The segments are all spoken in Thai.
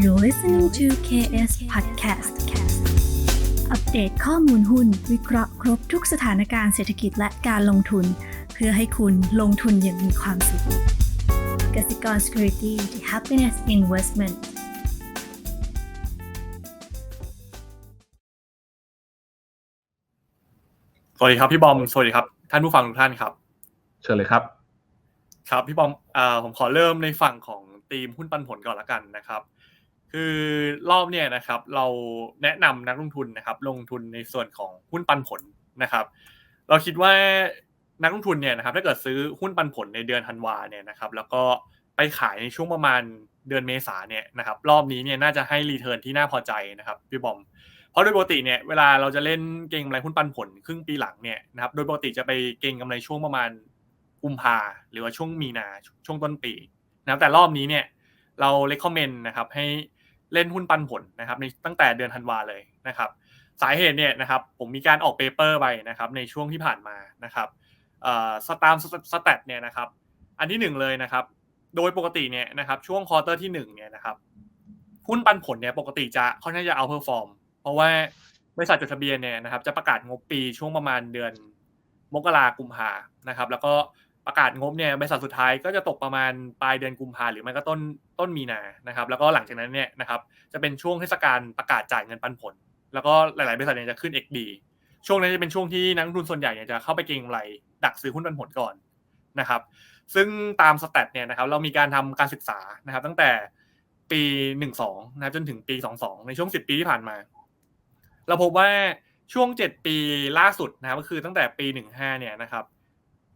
You're listening to KS Podcast อัปเดตข้อมูลหุ้น วิเคราะห์ครบทุกสถานการณ์เศรษฐกิจและการลงทุน เพื่อให้คุณลงทุนอย่างมีความสุขกสิกร Security the Happiness Investment สวัสดีครับพี่บอม สวัสดีครับ ท่านผู้ฟังทุกท่านครับ เชิญเลยครับ ครับพี่บอมอ่าผมขอเริ่มในฝั่งของทีมหุ้นปันผลก่อนละกันนะครับ คือรอบเนี่ยนะครับ เราแนะนำนักลงทุนนะครับ ลงทุนในส่วนของหุ้นปันผลนะครับ เราคิดว่านักลงทุนเนี่ยนะครับถ้าเกิดซื้อหุ้นปันผลในเดือนธันวาเนี่ยนะครับ แล้วก็ไปขายในช่วงประมาณเดือนเมษาเนี่ยนะครับ รอบนี้เนี่ยน่าจะให้รีเทิร์นที่น่าพอใจนะครับพี่บอมเพราะโดยปกติเนี่ยเวลาเราจะเล่นเก็งกำไรหุ้นปันผลครึ่งปีหลังเนี่ยนะครับโดยปกติจะไปเก็งกำไรช่วงประมาณกุมภาหรือว่าช่วงมีนาช่วงต้นปีนะครับแต่รอบนี้เนี่ยเราเล c คอมเมนต์นะครับให้ เล่นหุ้นปันผลนะครับในตั้งแต่เดือนธันวาเลยนะครับ สาเหตุเนี่ยนะครับผมมีการออกเปเปอร์ไปนะครับในช่วงที่ผ่านมานะครับสตามสแตทเนี่ยนะครับ อันที่หนึ่งเลยนะครับ โดยปกติเนี่ยนะครับช่วงควอเตอร์ที่หนึ่งเนี่ยนะครับหุ้นปันผลเนี่ยปกติจะค่อนข้างจะเอาเพอร์ฟอร์มเพราะว่าบริษัทจดทะเบียนเนี่ยนะครับจะประกาศงบปีช่วงประมาณเดือนมกรากุมภานะครับ แล้วก็ ประกาศงบเนี่ยบริษัทสุดท้ายก็จะตกประมาณปลายเดือนกุมภาหรือไม่ก็ต้นต้นมีนานะครับ แล้วก็หลังจากนั้นเนี่ยนะครับจะเป็นช่วงเทศกาลประกาศจ่ายเงินปันผล แล้วก็หลาย ๆ บริษัทเนี่ยจะขึ้น XD ช่วงนี้จะเป็นช่วงที่นักลงทุนส่วนใหญ่เนี่ยจะเข้าไปเก็งกำไรดักซื้อหุ้นปันผลก่อนนะครับ ซึ่งตามสแตทเนี่ยนะครับเรามีการทำการศึกษานะครับ ตั้งแต่ปี 12นะครับจนถึงปี 22 ในช่วง 10 ปีที่ผ่านมา เราพบว่าช่วง 7 ปีล่าสุดนะครับก็คือตั้งแต่ปี 15เนี่ยนะครับ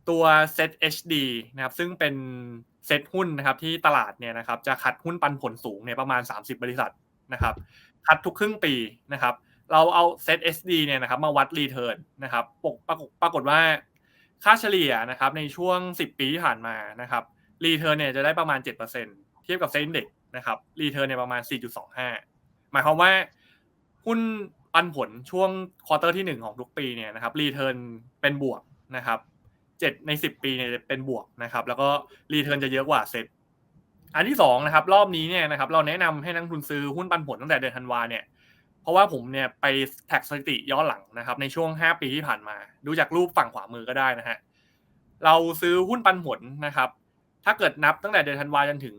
ตัว Set HD นะครับซึ่งเป็นเซตหุ้นนะครับที่ตลาดเนี่ยนะครับจะคัดหุ้นปันผลสูงเนี่ยประมาณ 30 บริษัทนะครับคัดทุกครึ่งปีนะครับเราเอา Set HD เนี่ยนะครับมาวัดรีเทิร์นนะครับปกปรากฏปรากฏว่าค่าเฉลี่ยนะครับในช่วง 10 ปีที่ผ่านมานะครับรีเทิร์นเนี่ยจะได้ประมาณ 7%เทียบกับเซ็นเด็กนะครับรีเทิร์นเนี่ยประมาณ 4.25 หมายความว่าหุ้นปันผลช่วงควอเตอร์ที่ 1 ของทุกปีเนี่ยนะครับรีเทิร์นเป็นบวกนะครับ เจ็ดใน 10 ปีเนี่ยเป็นบวกนะครับ แล้วก็รีเทิร์นจะเยอะกว่าเซ็ตอันที่2นะครับ รอบนี้เนี่ยนะครับ เราแนะนำให้นักทุนซื้อหุ้นปันผลตั้งแต่เดือนธันวาเนี่ย เพราะว่าผมเนี่ยไปแท็กสถิติย้อนหลังนะครับ ในช่วง 5 ปีที่ผ่านมา ดูจากรูปฝั่งขวามือก็ได้นะฮะ เราซื้อหุ้นปันผลนะครับ ถ้าเกิดนับตั้งแต่เดือนธันวาจนถึง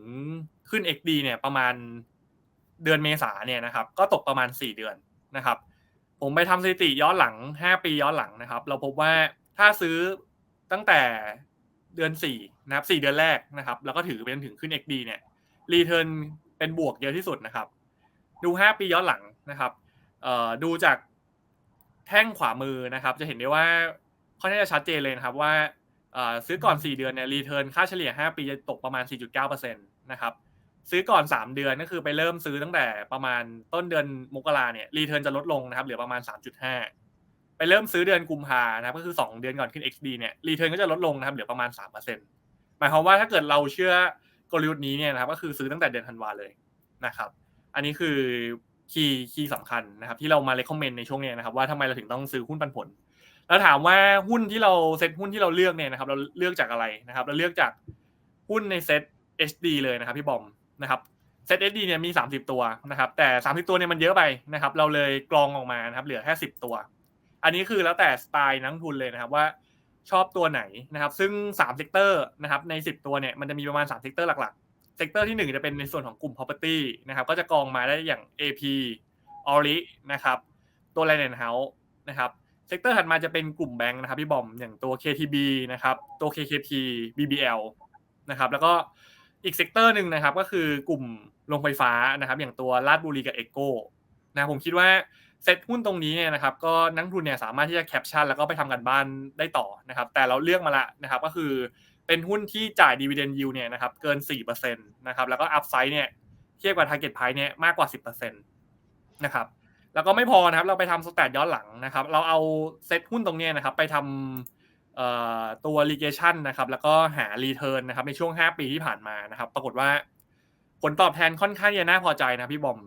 ขึ้น XD เนี่ยประมาณเดือนเมษาเนี่ยนะครับ ก็ตกประมาณ 4 เดือนนะครับ ผมไปทำสถิติย้อนหลัง 5 ปีย้อนหลังนะครับ เราพบว่าถ้าซื้อ ตั้งแต่เดือน4นะครับ4เดือนแรกนะครับ แล้วก็ถือไปจนถึงขึ้น XD เนี่ยรีเทิร์นเป็นบวกเยอะที่สุดนะครับ ดู5ปีย้อนหลังนะครับเอ่อดูจากแท่งขวามือนะครับ จะเห็นได้ว่าค่อนข้างจะชัดเจนเลยนะครับว่าซื้อก่อน 4 เดือนเนี่ยรีเทิร์นค่าเฉลี่ย 5 ปีจะตกประมาณ 4.9%นะครับซื้อก่อน 3 เดือนก็คือไปเริ่มซื้อตั้งแต่ประมาณต้นเดือนมกราเนี่ยรีเทิร์นจะลดลงนะครับเหลือประมาณ 3.5 ไปเริ่มซื้อเดือนกุมภานะครับก็คือ 2 เดือนก่อนขึ้น XD เนี่ยรีเทิร์นก็จะลดลงนะครับเหลือประมาณ 3%หมายความว่าถ้าเกิดเราเชื่อกลยุทธ์นี้เนี่ยนะครับก็คือซื้อตั้งแต่เดือนธันวาเลยนะครับ อันนี้คือคีย์คีย์สำคัญนะครับ ที่เรามาเลคคอมเมนต์ในช่วงนี้นะครับ ว่าทำไมเราถึงต้องซื้อหุ้นปันผล แล้วถามว่าหุ้นที่เราเซ็ตหุ้นที่เราเลือกเนี่ยนะครับ เราเลือกจากอะไรนะครับ เราเลือกจากหุ้นในเซ็ต HD เลยนะครับพี่บอมนะครับเซ็ต HD เนี่ยมี 30 ตัวนะครับ แต่ 30 ตัวเนี่ยมันเยอะไปนะครับ เราเลยกรองออกมานะครับ เหลือแค่10 ตัว อันนี้คือแล้วแต่สไตล์นักทุนเลยนะครับว่าชอบตัวไหนนะครับ ซึ่ง3เซกเตอร์นะครับใน 10 ตัวเนี่ยมันจะมีประมาณ3เซกเตอร์หลักๆเซกเตอร์ที่ 1 จะเป็นในส่วนของกลุ่ม property นะครับก็จะกองมาได้อย่าง AP o r i นะครับตัว Land and House นะครับเซกเตอร์ถัดมาจะเป็นกลุ่มแบงค์นะครับพี่บอมอย่างตัว KTB นะครับตัว KKP BBL นะครับแล้วก็อีกเซกเตอร์หนึ่งนะครับก็คือกลุ่มโรงไฟฟ้านะครับอย่างตัวลาดบุรีกับเอโก้นะผมคิดว่า เซ็ตหุ้นตรงนี้เนี่ยนะครับก็นักทุนเนี่ยสามารถที่จะแคปชั่นแล้วก็ไปทำกันบ้านได้ต่อนะครับแต่เราเลือกมาละนะครับก็คือเป็นหุ้นที่จ่ายดีเวเดนยิวเนี่ยนะครับเกิน4%นะครับแล้วก็อัพไซด์เนี่ยเทียบกับ target price เนี่ยมากกว่า 10%นะครับแล้วก็ไม่พอนะครับเราไปทำสแตทย้อนหลังนะครับเราเอาเซ็ตหุ้นตรงนี้นะครับไปทำตัว legation นะครับแล้วก็หา return นะครับในช่วง 5 ปีที่ผ่านมานะครับปรากฏว่าผลตอบแทนค่อนข้างจะน่าพอใจนะพี่บอม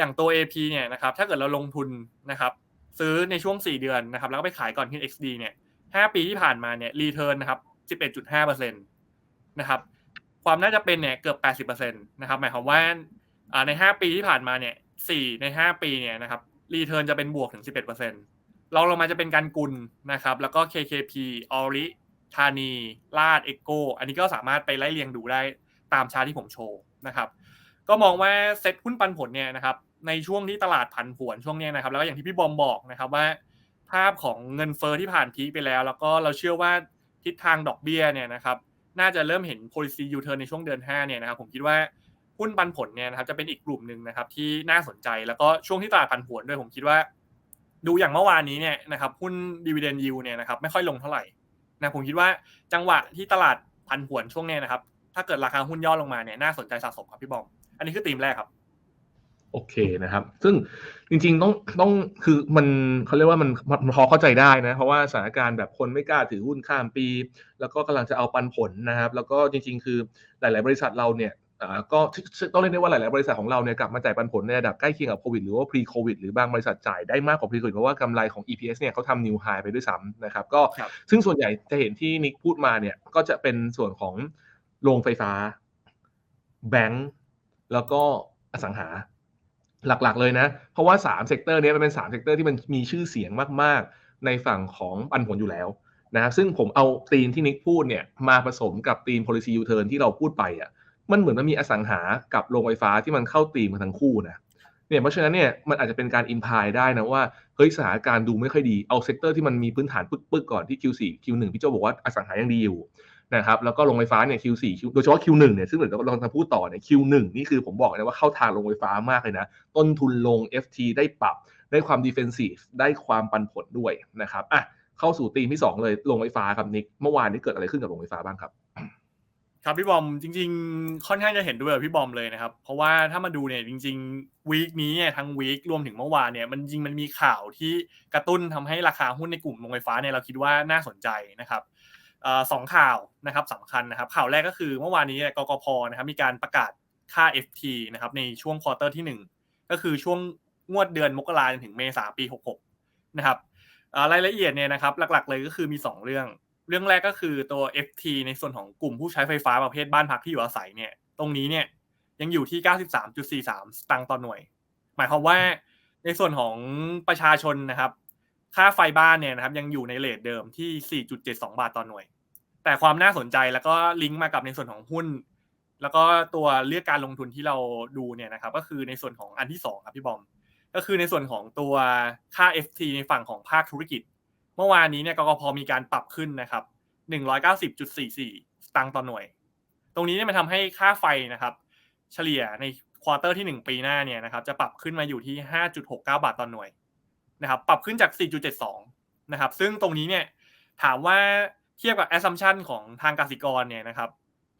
อย่างตัว AP เนี่ยนะครับถ้าเกิดเราลงทุนนะครับซื้อในช่วง 4 เดือนนะครับแล้วก็ไปขายก่อนขึ้น XD เนี่ย5ปีที่ผ่านมาเนี่ย return นนะครับ11.5%นะครับความน่าจะเป็นเนี่ยเกือบ80%นะครับหมายความว่าอ่าในห้าปีที่ผ่านมาเนี่ยสี่ในห้าปีเนี่ยนะครับรีเทิร์นจะเป็นบวกถึงสิบเอ็ดเปอร์เซ็นต์รองลงมาจะเป็นการกุลนะครับแล้วก็ KKP ออริธานี ลาดเอ็กโกอันนี้ก็สามารถไปไล่เรียงดูได้ตามชาที่ผมโชว์นะครับ ก็มองว่าเซ็ตหุ้นปันผลเนี่ยนะครับ ในช่วงที่ตลาดผันผวนช่วงนี้นะครับ แล้วก็อย่างที่พี่บอมบอกนะครับว่า ภาพของเงินเฟอ้อที่ผ่านพีไปแล้ว แล้วก็เราเชื่อว่าทิศทางดอกเบี้ยเนี่ยนะครับ น่าจะเริ่มเห็น policy U-turn ในช่วงเดือน5เนี่ยนะครับ ผมคิดว่าหุ้นปันผลเนี่ยนะครับจะเป็นอีกกลุ่มหนึ่งนะครับที่น่าสนใจแล้วก็ช่วงที่ตลาดผันผวนด้วยผมคิดว่า ดูอย่างเมื่อวานนี้เนี่ยนะครับหุ้น dividend yield เนี่ยนะครับไม่ค่อยลงเท่าไหร่นะผมคิดว่าจังหวะที่ตลาดผันผวนช่วงนี้นะครับถ้าเกิดราคาหุ้นย่อลงมาเนี่ยน่าสนใจสะสมครับพี่บอม อันนี้คือธีมแรกครับ โอเคนะครับ ซึ่งจริงๆต้องต้องคือมันเขาเรียกว่ามันมันพอเข้าใจได้นะ เพราะว่าสถานการณ์แบบคนไม่กล้าถือหุ้นข้ามปี แล้วก็กำลังจะเอาปันผลนะครับ แล้วก็จริง ๆ คือหลาย ๆ บริษัทเราเนี่ยอ่าก็ต้องเรียกได้ว่าหลาย ๆ บริษัทของเราเนี่ยกลับมาจ่ายปันผลในระดับใกล้เคียงกับโควิดหรือว่า pre covid หรือบางบริษัทจ่ายได้มากกว่า pre covid เพราะว่ากำไรของ EPS เนี่ยเขาทำ new high ไปด้วยซ้ำนะครับก็ครับซึ่งส่วนใหญ่จะเห็นที่นิกพูดมาเนี่ยก็จะเป็นส่วนของโรงไฟฟ้า แบงก์แล้วก็อสังหา หลักๆเลยนะ เพราะว่า3เซกเตอร์นี้มันเป็น3เซกเตอร์ที่มันมีชื่อเสียงมากๆ ในฝั่งของปันผลอยู่แล้วนะครับซึ่งผมเอาธีมที่นิกพูดเนี่ยมาผสมกับธีม policy U-turn ที่เราพูดไปอะมันเหมือนมันมีอสังหากับโรงไฟฟ้าที่มันเข้าธีมกันทั้งคู่นะเนี่ยเพราะฉะนั้นเนี่ยมันอาจจะเป็นการอินพายได้นะว่าเฮ้ยสถานการณ์ดูไม่ค่อยดีเอาเซกเตอร์ที่มันมีพื้นฐานปึ๊กๆก่อนที่ Q4 Q1 พี่โจบอกว่าอสังหายังดีอยู่ นะครับแล้วก็โรงไฟฟ้าเนี่ย Q4 Q โดยเฉพาะ Q1 เนี่ยซึ่งเดี๋ยวเราจะพูดต่อเนี่ย Q1 นี่คือผมบอกเลยนะว่าเข้าทางโรงไฟฟ้ามากเลยนะ ต้นทุนลง FT ได้ปรับ ได้ความ defensive ได้ความปันผลด้วยนะครับอะเข้าสู่ธีมที่ 2 เลยโรงไฟฟ้าครับนิกเมื่อวานนี้เกิดอะไรขึ้นกับโรงไฟฟ้าบ้างครับครับพี่บอมจริง ๆ ค่อนข้างจะเห็นด้วยกับพี่บอมเลยนะครับ เพราะว่าถ้ามาดูเนี่ยจริงๆวีคนี้เนี่ยทั้งวีครวมถึงเมื่อวานเนี่ยมันจริงมันมีข่าวที่กระตุ้นทำให้ราคาหุ้นในกลุ่มโรงไฟฟ้าเนี่ยเราคิดว่าน่าสนใจนะครับ สองข่าวนะครับสำคัญนะครับ ข่าวแรกก็คือเมื่อวานนี้กกพนะครับมีการประกาศค่า FT นะครับในช่วงควอเตอร์ที่หนึ่งก็คือช่วงงวดเดือนมกราคมถึงเมษาปี 66 นะครับรายละเอียดเนี่ยนะครับหลักๆ เลยก็คือมี 2 เรื่อง เรื่องแรกก็คือตัว FT ในส่วนของกลุ่มผู้ใช้ไฟฟ้าประเภทบ้านพักที่อยู่อาศัยเนี่ยตรงนี้เนี่ยยังอยู่ที่ 93.43 สตางค์ต่อหน่วย หมายความว่าในส่วนของประชาชนนะครับ ค่าไฟบ้านเนี่ยนะครับยังอยู่ในเลทเดิมที่ 4.72 บาทต่อหน่วย แต่ความน่าสนใจแล้วก็ลิงก์มากับในส่วนของหุ้น แล้วก็ตัวเลือกการลงทุนที่เราดูเนี่ยนะครับ ก็คือในส่วนของอันที่สองครับพี่บอม ก็คือในส่วนของตัวค่า FT ในฝั่งของภาคธุรกิจ เมื่อวานนี้เนี่ยกกพมีการปรับขึ้นนะครับ 190.44 สตางค์ต่อหน่วย ตรงนี้เนี่ยมันทำให้ค่าไฟนะครับ เฉลี่ยในควอเตอร์ที่ 1 ปีหน้าเนี่ยนะครับจะปรับขึ้นมาอยู่ที่ 5.69 บาทต่อหน่วย นะครับปรับขึ้นจาก 4.72 นะครับ ซึ่งตรงนี้เนี่ยถามว่าเทียบกับ assumption ของทางกสิกรเนี่ยนะครับ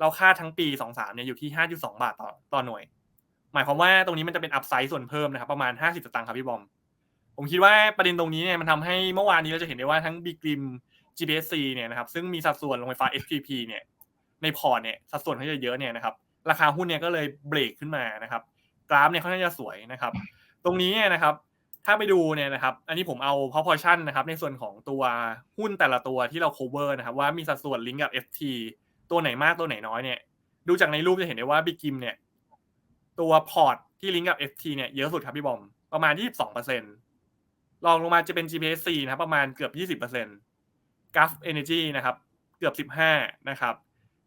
เราคาดทั้งปี 23 เนี่ยอยู่ที่ 5.2 บาทต่อต่อหน่วย หมายความว่าตรงนี้มันจะเป็นอัพไซด์ส่วนเพิ่มนะครับประมาณ 50 สตางค์ครับพี่บอม ผมคิดว่าประเด็นตรงนี้เนี่ยมันทำให้เมื่อวานนี้เราจะเห็นได้ว่าทั้ง b ีกริม GPSC เนี่ยนะครับซึ่งมีสัดส่วนโรงไฟฟ้า SPP เนี่ยในพอร์ตเนี่ยสัดส่วนเขาจะเยอะเนี่ยนะครับราคาหุ้นเนี่ยก็เลยเบรกขึ้นมานะครับกราฟเนี่ยค่อนข้าจะสวยนะครับ ตรงนี้เนี่ยนะครับ ถ้าไปดูเนี่ยนะครับ อันนี้ผมเอา proportion นะครับ ในส่วนของตัวหุ้นแต่ละตัวที่เรา cover นะครับ ว่ามีสัดส่วนลิงก์กับ FT ตัวไหนมากตัวไหนน้อยเนี่ย ดูจากในรูปจะเห็นได้ว่า b ิกิมเนี่ย ตัวพอร์ตที่ลิงก์กับ FT เนี่ยเยอะสุดครับพี่บอม ประมาณ 22%รองลงมาจะเป็น GPC นะครับประมาณเกือบ 20% g u f Energy นะครับ เกือบ 15 นะครับ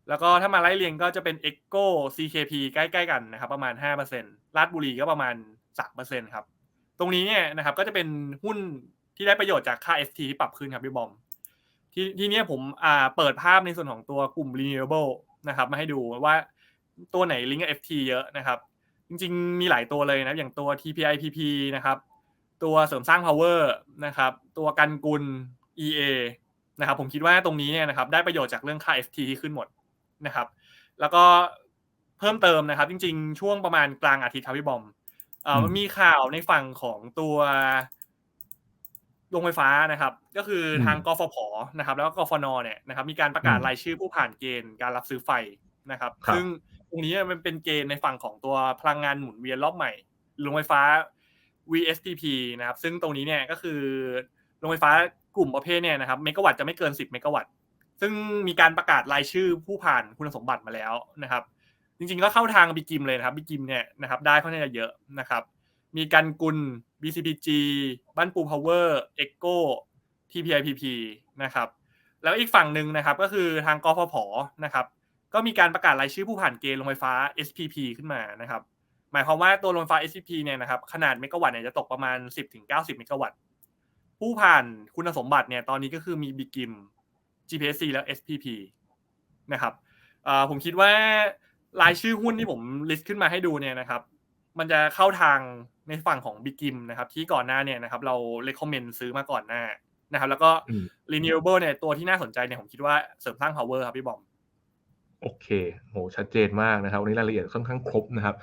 แล้วก็ถ้ามาไล่เรียงก็จะเป็น Echo CKP ใกล้ ๆ กันนะครับ ประมาณ 5%ลาดบุรีก็ประมาณ 3%ครับ รงนี้เนี่ยนะครับก็จะเป็นหุ้นที่ได้ประโยชน์จากค่า FT ที่ปรับขึ้นครับพี่บอม ทีทีนี้ผมอ่าเปิดภาพในส่วนของตัวกลุ่ม renewable นะครับมาให้ดูว่าตัวไหนลิงก์กับ FT เยอะนะครับ จริงๆ มีหลายตัวเลยนะอย่างตัว TPIPP นะครับ ตัวเสริมสร้าง power นะครับ ตัวกันกุล EA นะครับ ผมคิดว่าตรงนี้เนี่ยนะครับ ได้ประโยชน์จากเรื่องค่า FT ที่ขึ้นหมดนะครับ แล้วก็เพิ่มเติมนะครับ จริง ๆ ช่วงประมาณกลางอาทิตย์ครับพี่บอม เอ่อมันมีข่าวในฝั่งของตัวโรงไฟฟ้านะครับ ก็คือทางกฟผนะครับ แล้วก็กฟนเนี่ยนะครับ มีการประกาศรายชื่อผู้ผ่านเกณฑ์การรับซื้อไฟนะครับครับซึ่งตรงนี้มันเป็นเกณฑ์ในฝั่งของตัวพลังงานหมุนเวียนรอบใหม่โรงไฟฟ้า VSPP นะครับ ซึ่งตรงนี้เนี่ยก็คือโรงไฟฟ้ากลุ่มประเภทเนี่ยนะครับเมกะวัตต์จะไม่เกิน 10 เมกะวัตต์ ซึ่งมีการประกาศรายชื่อผู้ผ่านคุณสมบัติมาแล้วนะครับ จริงๆก็เข้าทางบิกิมเลยนะครับบิกิมเนี่ยนะครับได้ค่อนข้างจะเยอะนะครับ มีกันกุล BCPG บ้านปูพาวเวอร์เอ็กโก้ TPIPP นะครับแล้วอีกฝั่งหนึ่งนะครับก็คือทางกฟผนะครับก็มีการประกาศรายชื่อผู้ผ่านเกณฑ์โรงไฟฟ้า SPP ขึ้นมานะครับหมายความว่าตัวโรงไฟฟ้า SPP เนี่ยนะครับขนาดเมกะวัตต์เนี่ยจะตกประมาณ 10-90 เมกะวัตต์ ผู้ผ่านคุณสมบัติเนี่ยตอนนี้ก็คือมีบิกิม GPC แล้ว SPP นะครับผมคิดว่า รายชื่อหุ้นที่ผมลิสต์ขึ้นมาให้ดูเนี่ยนะครับ มันจะเข้าทางในฝั่งของบิกิมนะครับ ที่ก่อนหน้าเนี่ยนะครับ เราเล c คอมเมนต์ซื้อมาก่อนหน้านะครับ แล้วก็ renewable เนี่ยตัวที่น่าสนใจเนี่ยผมคิดว่าเสริมสร้าง power ครับพี่บอมโอเคโหชัดเจนมากนะครับวันนี้รายละเอียดค่อนข้างครบนะครับ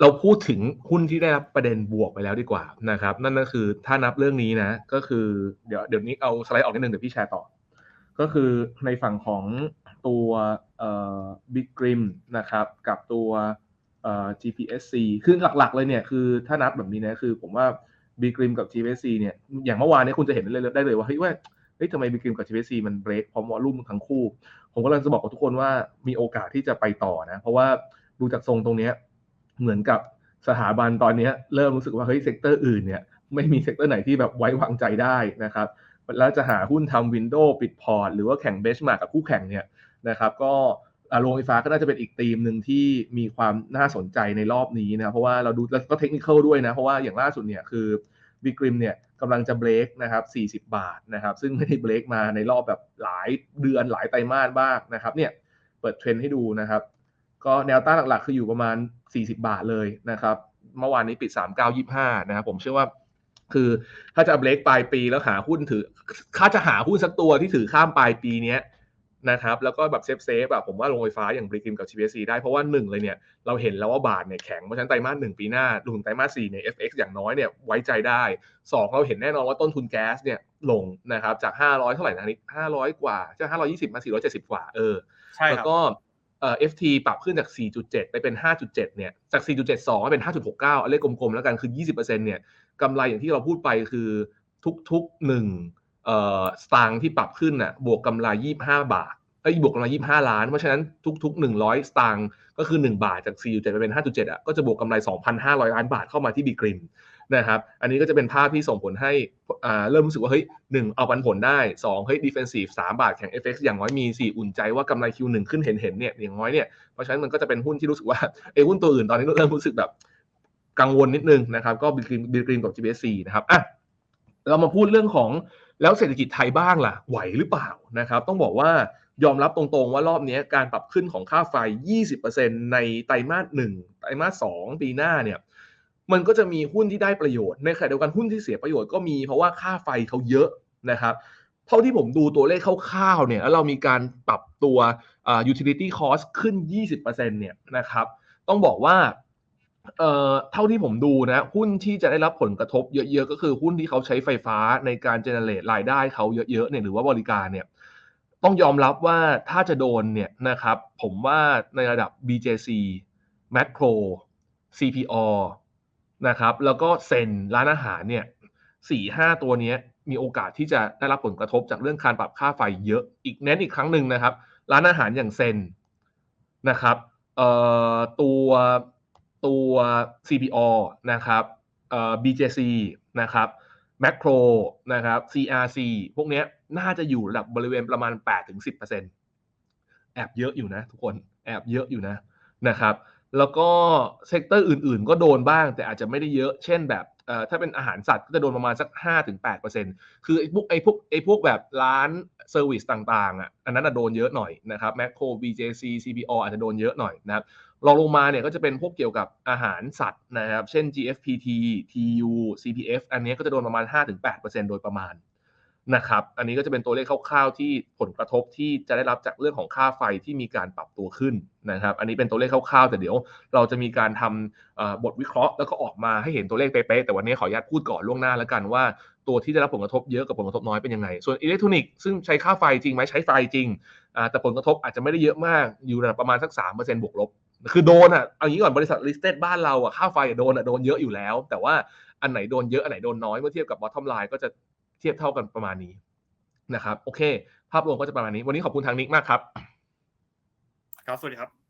เราพูดถึงหุ้นที่ได้รับประเด็นบวกไปแล้วดีกว่านะครับ นั่นก็คือถ้านับเรื่องนี้นะ ก็คือเดี๋ยวเดี๋ยวนี้เอาสไลด์ออกนิดนึงเดี๋ยวพี่แชร์ต่อ ก็คือในฝั่งของ ตัวเอ่อ Big Grim นะครับกับตัวเอ่อ GPSC คือหลักๆเลยเนี่ยคือถ้านับแบบนี้นะคือผมว่า Big Grim กับ GPSC เนี่ยอย่างเมื่อวานนี้คุณจะเห็นได้เลยได้เลยว่าเฮ้ยว่าเฮ้ยทำไม Big Grim กับ GPSC มันเบรกพร้อมวอลลุ่มทั้งคู่ ผมก็เลยจะบอกกับทุกคนว่ามีโอกาสที่จะไปต่อนะ เพราะว่าดูจากทรงตรงนี้เหมือนกับสถาบันตอนนี้เริ่มรู้สึกว่าเฮ้ยเซกเตอร์อื่นเนี่ยไม่มีเซกเตอร์ไหนที่แบบไว้วางใจได้นะครับแล้วจะหาหุ้นทำวินโดว์ปิดพอร์ตหรือว่าแข่งเบสมากับคู่แข่งเนี่ย นะครับก็โรงไฟฟ้าก็น่าจะเป็นอีกธีมหนึ่งที่มีความน่าสนใจในรอบนี้นะเพราะว่าเราดูแล้วก็เทคนิคด้วยนะ เพราะว่าอย่างล่าสุดเนี่ยคือบิกริมเนี่ยกำลังจะเบรกนะครับ40 บาทนะครับซึ่งไม่ได้เบรกมาในรอบแบบหลายเดือนหลายไตรมาสบ้างนะครับเนี่ยเปิดเทรนให้ดูนะครับก็แนวต้านหลักๆ คืออยู่ประมาณ 40 บาทเลยนะครับเมื่อวานนี้ปิด 3925 นะครับผมเชื่อว่าคือถ้าจะเบรกปลายปีแล้วหาหุ้นถือถ้าจะหาหุ้นสักตัวที่ถือข้ามปลายปีเนี้ย นะครับแล้วก็แบบเซฟเซฟแบบผมว่าโรงไฟฟ้าอย่างบริกิมกับ GPC ได้เพราะว่าหนึ่งเลยเนี่ยเราเห็นแล้วว่าบาทเนี่ยแข็งเพราะฉะนั้นไตรมาสหนึ่งปีหน้าลงไตรมาสสี่เนี่ย FX อย่างน้อยเนี่ยไว้ใจได้สองเราเห็นแน่นอนว่าต้นทุนแก๊สเนี่ยลงนะครับจาก 500 เท่าไหร่นะนี่500 กว่าจาก520 มา 470 กว่าเออใช่แล้วครับก็เอ่อ FT ปรับขึ้นจาก 4.7 ไปเป็น 5.7 เนี่ย จาก 4.72 เป็น 5.69เอาเลขกลมๆ แล้วกัน คือ 20%เนี่ยกำไรอย่างที่เราพูดไปคือทุกๆหนึ่งเอ่อ สตางค์ที่ปรับขึ้นน่ะบวกกำไร25 บาทเอ้บวกกำไร25 ล้าน เพราะฉะนั้นทุก ๆ 100 สตางค์ก็คือ 1 บาทจาก 4.7ไปเป็น 5.7อะก็จะบวกกำไร 2,500 ล้านบาทเข้ามาที่บีกริมนะครับอันนี้ก็จะเป็นภาพที่ส่งผลให้อ่าเริ่มรู้สึกว่าเฮ้ยหนึ่งเอาปันผลได้สองเฮ้ย defensive สามบาทแข่ง FX อย่างน้อยมีสี่อุ่นใจว่ากำไร Q1 ขึ้นเห็นเห็นเนี่ยอย่างน้อยเนี่ยเพราะฉะนั้นมันก็จะเป็นหุ้นที่รู้สึกว่าเอยหุ้นตัวอื่นตอนนี้เริ่มรู้สึกแบบกังวลนิดนึงนะครับก็บิลกรีนบิลกรีนกับ GBSC นะครับอะเรามาพูดเรื่องของ แล้วเศรษฐกิจไทยบ้างล่ะไหวหรือเปล่านะครับ ต้องบอกว่ายอมรับตรงๆว่ารอบนี้การปรับขึ้นของค่าไฟ 20%ในไตรมาสหนึ่งไตรมาสสองปีหน้าเนี่ยมันก็จะมีหุ้นที่ได้ประโยชน์ในขณะเดียวกันหุ้นที่เสียประโยชน์ก็มีเพราะว่าค่าไฟเขาเยอะนะครับเท่าที่ผมดูตัวเลขคร่าวๆเนี่ยแล้วเรามีการปรับตัวอ่า utility cost ขึ้น 20%เนี่ยนะครับ ต้องบอกว่า เอ่อเท่าที่ผมดูนะ หุ้นที่จะได้รับผลกระทบเยอะๆ ก็คือหุ้นที่เขาใช้ไฟฟ้าในการ generate รายได้เขาเยอะๆเนี่ยหรือว่าบริการเนี่ยต้องยอมรับว่าถ้าจะโดนเนี่ยนะครับผมว่าในระดับ BJC Macro CPO นะครับแล้วก็เซนร้านอาหารเนี่ยสี่ห้าตัวนี้มีโอกาสที่จะได้รับผลกระทบจากเรื่องการปรับค่าไฟเยอะอีกเน้นอีกครั้งหนึ่งนะครับ ร้านอาหารอย่างเซนนะครับเอ่อตัว ตัว CPO นะครับเอ่อ BJC นะครับ Macro นะครับ CRC พวกนี้น่าจะอยู่ระดับบริเวณประมาณ 8-10%แอบเยอะอยู่นะทุกคน แอบเยอะอยู่นะนะครับแล้วก็เซกเตอร์อื่นๆ ก็โดนบ้าง แต่อาจจะไม่ได้เยอะ เช่นแบบถ้าเป็นอาหารสัตว์ก็จะโดนประมาณสัก 5-8%คือไอ้พวกไอ้พวกไอ้พวกแบบร้านเซอร์วิสต่างๆอะอันนั้นอะโดนเยอะหน่อยนะครับแมคโคร BJC CPO อาจจะโดนเยอะหน่อยนะครับ รองลงมาเนี่ยก็จะเป็นพวกเกี่ยวกับอาหารสัตว์นะครับ เช่น GFPT TU CPF อันนี้ก็จะโดนประมาณ 5-8%โดยประมาณนะครับ อันนี้ก็จะเป็นตัวเลขคร่าวๆที่ผลกระทบที่จะได้รับจากเรื่องของค่าไฟที่มีการปรับตัวขึ้นนะครับ อันนี้เป็นตัวเลขคร่าวๆ แต่เดี๋ยวเราจะมีการทำบทวิเคราะห์แล้วก็ออกมาให้เห็นตัวเลขเป๊ะๆ แต่วันนี้ขออนุญาตพูดก่อนล่วงหน้าแล้วกันว่า ตัวที่ได้รับผลกระทบเยอะกับผลกระทบน้อยเป็นยังไง ส่วนอิเล็กทรอนิกส์ซึ่งใช้ค่าไฟจริงไหมใช้ไฟจริง แต่ผลกระทบอาจจะไม่ได้เยอะมาก อยู่ระดับประมาณสัก3%บวกลบ คือโดนอะเอางี้ก่อนบริษัท listed บ้านเราอะค่าไฟโดนอะโดนเยอะอยู่แล้ว แต่ว่าอันไหนโดนเยอะอันไหนโดนน้อยเมื่อเทียบกับบอททอมไลน์ก็จะเทียบเท่ากันประมาณนี้นะครับ โอเค ภาพรวมก็จะประมาณนี้ วันนี้ขอบคุณทางนิกมากครับ ครับ สวัสดีครับ